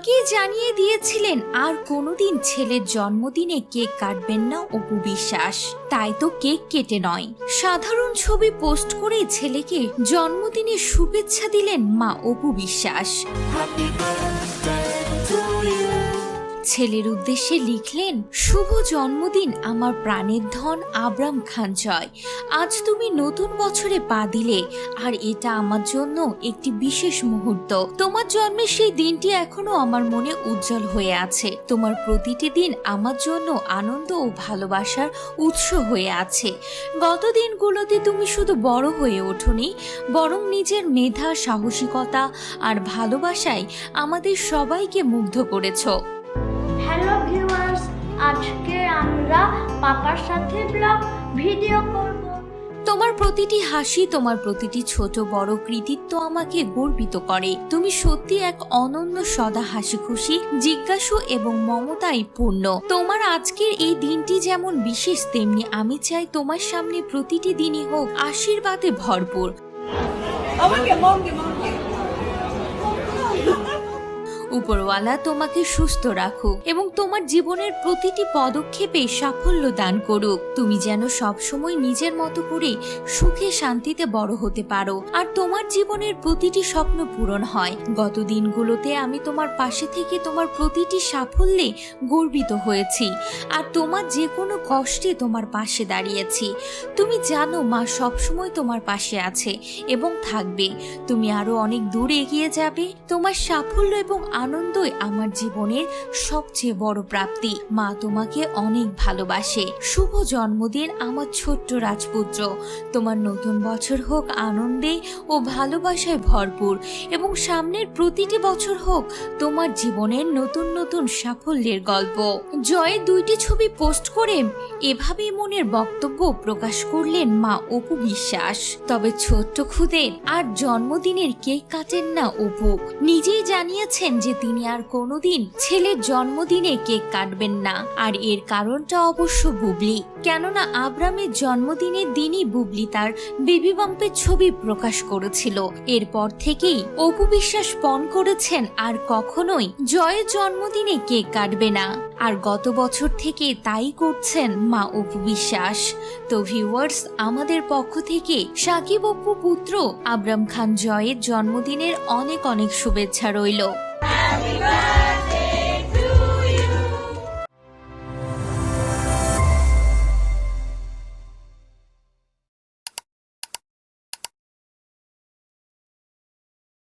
আগেই জানিয়ে দিয়েছিলেন, আর কোনোদিন ছেলের জন্মদিনে কেক কাটবেন না, অপু বিশ্বাস। তাই তো কেক কেটে নয়। সাধারণ ছবি পোস্ট করে ছেলেকে জন্মদিনে শুভেচ্ছা দিলেন মা অপু বিশ্বাস। ছেলের উদ্দেশ্যে লিখলেন, শুভ জন্মদিন, আমার প্রাণের ধন আব্রাম খান জয়। আজ তুমি নতুন বছরে পা দিলে, আর এটা আমার জন্য একটি বিশেষ মুহূর্ত। তোমার জন্মের সেই দিনটি এখনও আমার মনে উজ্জ্বল হয়ে আছে। তোমার প্রতিটি দিন আমার জন্য আনন্দ ও ভালোবাসার উৎস হয়ে আছে। গত দিনগুলোতে তুমি শুধু বড় হয়ে ওঠোনি, বরং নিজের মেধা, সাহসিকতা আর ভালোবাসায় আমাদের সবাইকে মুগ্ধ করেছ। আমরা পাপার সাথে ব্লগ ভিডিও করব। তোমার প্রতিটি হাসি তোমার প্রতিটি ছোট বড় কৃতিত্ব আমাকে গর্বিত করে। তুমি সত্যি এক অনন্য সদা হাসি খুশি জিজ্ঞাসু এবং মমতায় পূর্ণ। তোমার আজকের এই দিনটি যেমন বিশেষ তেমনি আমি চাই তোমার সামনে প্রতিটি দিনই হোক আশীর্বাদে ভরপুর। আমাকে মমকে। মমকে উপরওয়ালা তোমাকে সুস্থ রাখুক এবং তোমার জীবনের প্রতিটি পদক্ষেপে সাফল্য দান করুক। তুমি যেন সবসময় নিজের মতো করে সুখে শান্তিতে বড় হতে পারো আর তোমার জীবনের প্রতিটি স্বপ্ন পূরণ হয়। গত দিনগুলোতে আমি তোমার পাশে থেকে তোমার প্রতিটি সাফল্যে গর্বিত হয়েছি আর তোমার যে কোনো কষ্টে তোমার পাশে দাঁড়িয়েছি। তুমি জানো মা সবসময় তোমার পাশে আছে এবং থাকবে। তুমি আরও অনেক দূর এগিয়ে যাবে। তোমার সাফল্য এবং আনন্দই আমার জীবনের সবচেয়ে বড় প্রাপ্তি। মা তোমাকে অনেক ভালোবাসে। শুভ জন্মদিন আমার ছোট্ট রাজপুত্র। তোমার নতুন বছর হোক আনন্দে ও ভালোবাসায় ভরপুর এবং সামনের প্রতিটি বছর হোক তোমার জীবনের নতুন নতুন সাফল্যের গল্প। জয়ের দুইটি ছবি পোস্ট করে এভাবেই মনের বক্তব্য প্রকাশ করলেন মা অপু বিশ্বাস। তবে ছোট্ট খুদের আর জন্মদিনের কেক কাটেন না অপু। নিজেই জানিয়েছেন যে তিনি আর কোনোদিন ছেলের জন্মদিনে কেক কাটবেন না। আর এর কারণটা অবশ্য বুবলি। কেননা আব্রামের জন্মদিনের দিনই বুবলি তার বেবি বাম্পের ছবি প্রকাশ করেছিল। এরপর থেকেই অপু বিশ্বাস পণ করেছেন আর কখনোই জয়ের জন্মদিনে কেক কাটবে না। আর গত বছর থেকে তাই করছেন মা অপু বিশ্বাস। তো ভিউয়ার্স আমাদের পক্ষ থেকে সাকিব অপু পুত্র আব্রাম খান জয়ের জন্মদিনের অনেক অনেক শুভেচ্ছা রইল।